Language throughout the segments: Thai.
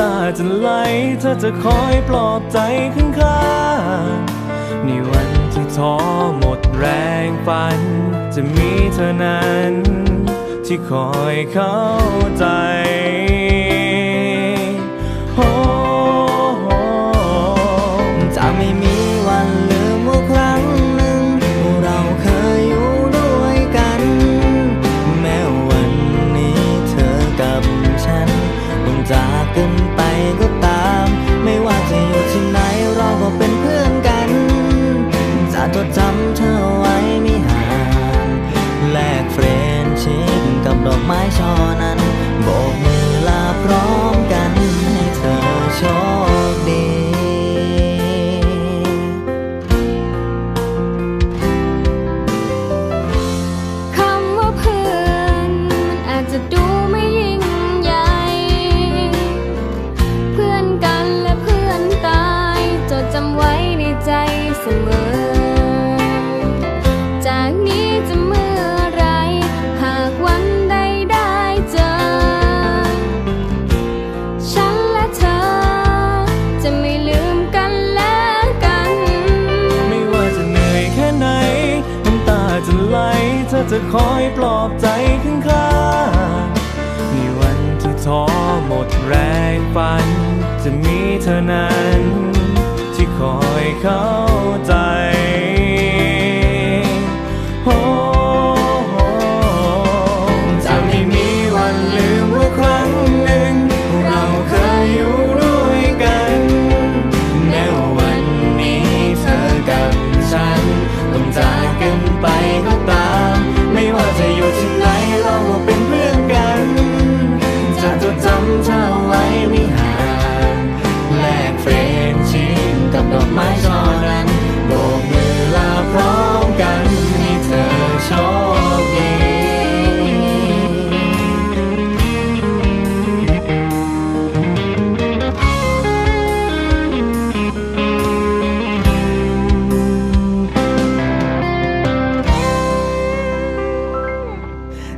ำตาจะไหลเธอจะคอยปลอบใจข้างข้างๆในวันที่ท้อหมดแรงฝัน จะมีเธอนั้น ที่คอยเข้าใจ ไม้ช่อน จะไหลเธอจะคอยปลอบใจข้างข้างๆในวันที่ท้อหมดแรงฝัน จะมีเธอนั้น ที่คอยเข้า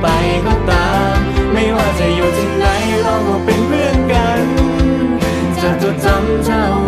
ไปก็ตาม ไม่ว่าจะอยู่ที่ไหนเราก็เป็นเพื่อนกัน จะจดจำเธอไว้ไม่ห่า